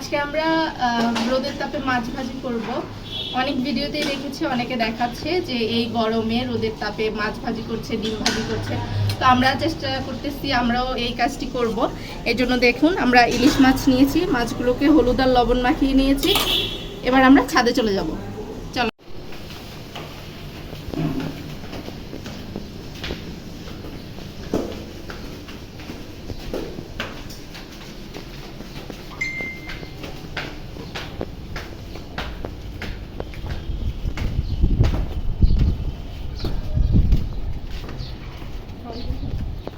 আজকে আমরা রোদের তাপে মাছ ভাজি করব। অনেক ভিডিওতেই দেখেছি, অনেকে দেখাচ্ছে যে এই গরমে রোদের তাপে মাছ ভাজি করছে, ডিম ভাজি করছে। তো আমরা চেষ্টা করতেছি, আমরাও এই কাজটি করব। এই জন্য দেখুন, আমরা ইলিশ মাছ নিয়েছি, মাছগুলোকে হলুদ আর লবণ মাখিয়ে নিয়েছি। এবার আমরা ছাদে চলে যাব চলো অফ কর অফ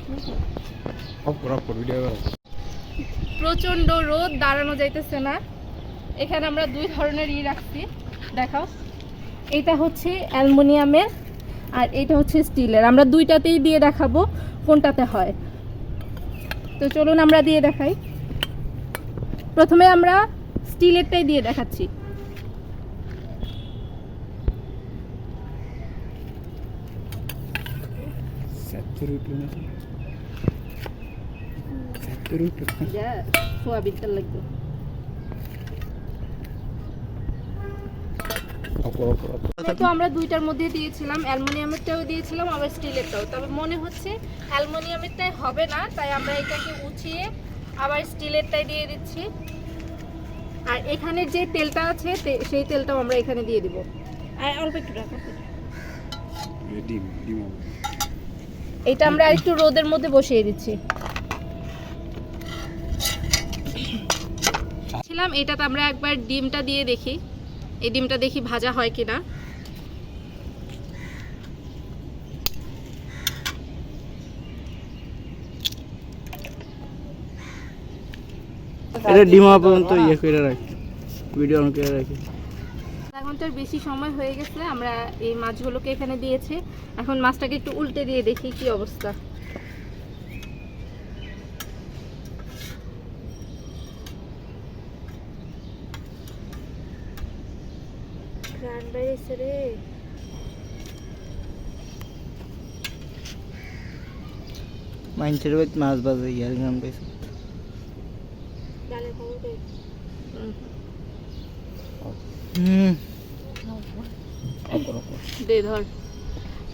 কর ভিডিও কর প্রচণ্ড রোদ দাঁড়ানো যাইতেছে না। এখানে আমরা দুই ধরনের ই রাখছি। দেখাও। এটা হচ্ছে অ্যালুমিনিয়ামের আর এটা হচ্ছে স্টিলের। আমরা দুইটাতেই দিয়ে দেখাবো কোনটাতে হয়। তো চলুন আমরা দিয়ে দেখাই। প্রথমে আমরা স্টিলেরটাই দিয়ে দেখাচ্ছি। সত্তর সত্তর রুপি সোয়াবিন তেল লাগবে তো আমরা দুইটার মধ্যে দিয়েছিলাম অ্যালুমিনিয়ামেরটাও দিয়েছিলাম আবার স্টিলেরটাও। তবে মনে হচ্ছে অ্যালুমিনিয়ামেরটাই হবে না তাই আমরা এটাকে উঠিয়ে আবার স্টিলেরটাই দিয়ে দিচ্ছি। আর এখানে যে তেলটা আছে সেই তেলটাও আমরা এখানে দিয়ে দিব। আর অল্প একটু রাখো। এটা আমরা একটু রোদের মধ্যে বসিয়ে দিচ্ছি। ছিলাম এটাতে আমরা একবার ডিমটা দিয়ে দেখি। এই ডিমটা দেখি ভাজা হয় কিনা। এটা ডিম পর্যন্ত ইয়ে করে রাখি ভিডিও অন করে রাখি। আধা ঘণ্টার বেশি সময় হয়ে গেছে আমরা এই মাছগুলোকে এখানে দিয়েছি। এখন মাছটাকে একটু উল্টে দিয়ে দেখি কি অবস্থা। বেড়েছে রে বাড়িতে মাছ বাজে ইয়ার গান দে ধর।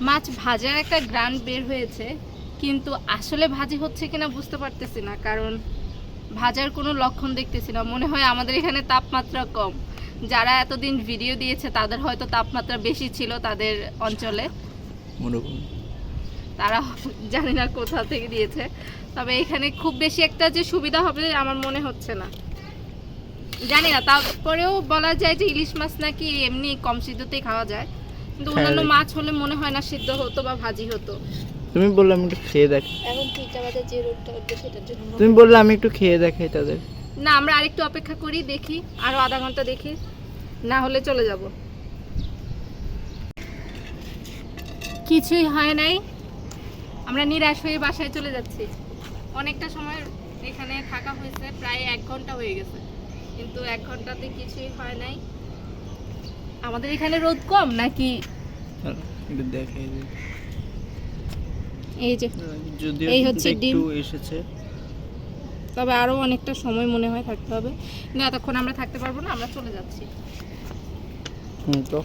মাছ ভাজার একটা গ্রান বের হয়েছে কিন্তু আসলে ভাজি হচ্ছে কিনা বুঝতে পারতেছি না কারণ ভাজার কোনো লক্ষণ দেখতেছি না। মনে হয় আমাদের এখানে তাপমাত্রা কম। যারা এতদিন ভিডিও দিয়েছে তাদের হয়তো তাপমাত্রা বেশি ছিল তাদের অঞ্চলে। তারা জানি না কোথা থেকে দিয়েছে। তবে এখানে খুব বেশি একটা যে সুবিধা হবে আমার মনে হচ্ছে না। জানি না তারপরেও বলা যায় যে ইলিশ মাছ নাকি এমনি কম সিদ্ধতেই খাওয়া যায়। কিন্তু হ্যাঁ, অন্যান্য মাছ হলে মনে হয় না সিদ্ধ হতো বা ভাজি হতো। তুমি বললে আমি একটু খেয়ে দেখ এখন যে রোদটা উঠবে সেটার জন্য তুমি বললে আমি একটু খেয়ে দেখাই তাদের। না আমরা আরেকটু অপেক্ষা করি দেখি আরও আধা ঘণ্টা দেখি না হলে চলে যাব। কিছুই হয় নাই। আমরা নিরাশ হয়ে বাসায় চলে যাচ্ছি। অনেকটা সময় এখানে থাকা হয়েছে প্রায় এক ঘণ্টা হয়ে গেছে। কিন্তু এক ঘন্টাতে কিছুই হয় নাই। আমাদের এখানে রোদ কম নাকি। এই যে এই হচ্ছে ডিম। এসেছে। তবে আরও অনেকটা সময় মনে হয় থাকতে হবে। কিন্তু এতক্ষণ আমরা থাকতে পারব না, আমরা চলে যাচ্ছি। তো।